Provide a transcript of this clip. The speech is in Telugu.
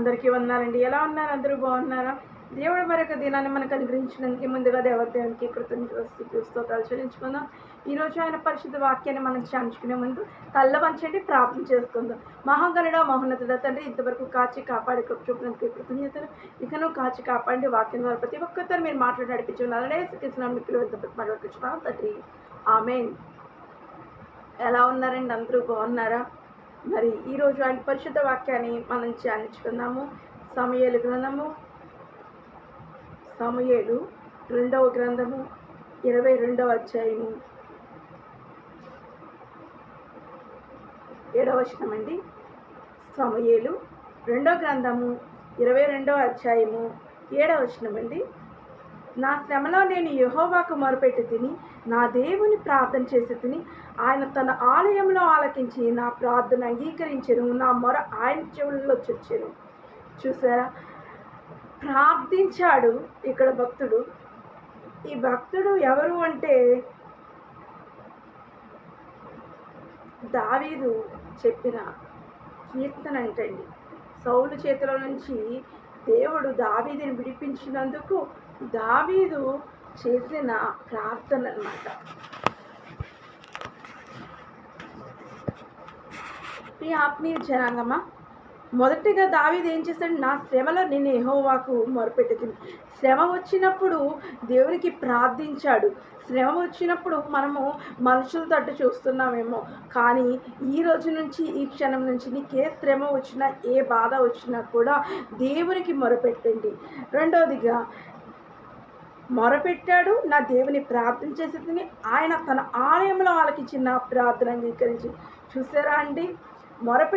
అందరికీ వందాలండి ఎలా ఉన్నారు? అందరూ బాగున్నారా? దేవుడు మరొక దినాన్ని మనకు అనుగ్రహించినందుకు ముందుగా దేవదేవునికి కృతజ్ఞతలు చూస్తూ చెల్లించుకుందాం ఈరోజు ఆయన పరిశుద్ధ వాక్యాన్ని మనం ధ్యానించుకునే ముందు తల్లవంచండి ప్రార్థన చేసుకుందాం. మహాగణుడ మహోన్నతుడ తండ్రి ఇంతవరకు కాచి కాపాడి చూపడానికి చూపినందుకు కృతజ్ఞతలు. ఇకను కాచి కాపాడి వాక్యం ద్వారా ప్రతి ఒక్కరితో మీరు మాట్లాడి నడిపించున్నారనే కృష్ణ మిక్కులు మరొకచున్నాం తండ్రి ఆమె ఎలా ఉన్నారండి? అందరూ బాగున్నారా? మరి ఈరోజు ఆయన పరిశుద్ధ వాక్యాన్ని మనం ధ్యానించుకుందాము. సమయలు గ్రంథము. సమయలు రెండవ గ్రంథము ఇరవై రెండవ అధ్యాయము. ఏడవచనం అండి. సమయలు రెండవ గ్రంథము ఇరవై రెండవ అధ్యాయము ఏడవచనం అండి. నా శ్రమలో నేను యహోవాకు మొరపెట్టి తిని నా దేవుని ప్రార్థన చేసి తిని ఆయన తన ఆలయంలో ఆలకించి నా ప్రార్థన అంగీకరించను నా మొర ఆయన చెవుల్లో చొచ్చాను. చూసారా? ప్రార్థించాడు ఇక్కడ భక్తుడు. ఈ భక్తుడు ఎవరు అంటే దావీదు చెప్పిన కీర్తన అంటండి సౌలు చేతిలో నుంచి దేవుడు దావీదిని విడిపించినందుకు దావీదు చేసిన ప్రార్థన అన్నమాట. ఈ ఆత్మీయ జనాంగమా? మొదటిగా దావిది ఏం చేస్తాడు? నా శ్రమలో నేను ఎహోవాకు మొరపెట్టుతుంది శ్రమ వచ్చినప్పుడు దేవునికి ప్రార్థించాడు. శ్రమ వచ్చినప్పుడు మనము మనుషుల తట్టు చూస్తున్నామేమో. కానీ ఈ రోజు నుంచి ఈ క్షణం నుంచి నీకు ఏ శ్రమ వచ్చినా ఏ బాధ వచ్చినా కూడా దేవునికి మొరపెట్టండి. రెండవదిగా మొరపెట్టాడు నా దేవుని ప్రార్థన చేసేది ఆయన తన ఆలయంలో వాళ్ళకి చిన్న ప్రార్థన అంగీకరించి. చూసారా అండి? మొరపె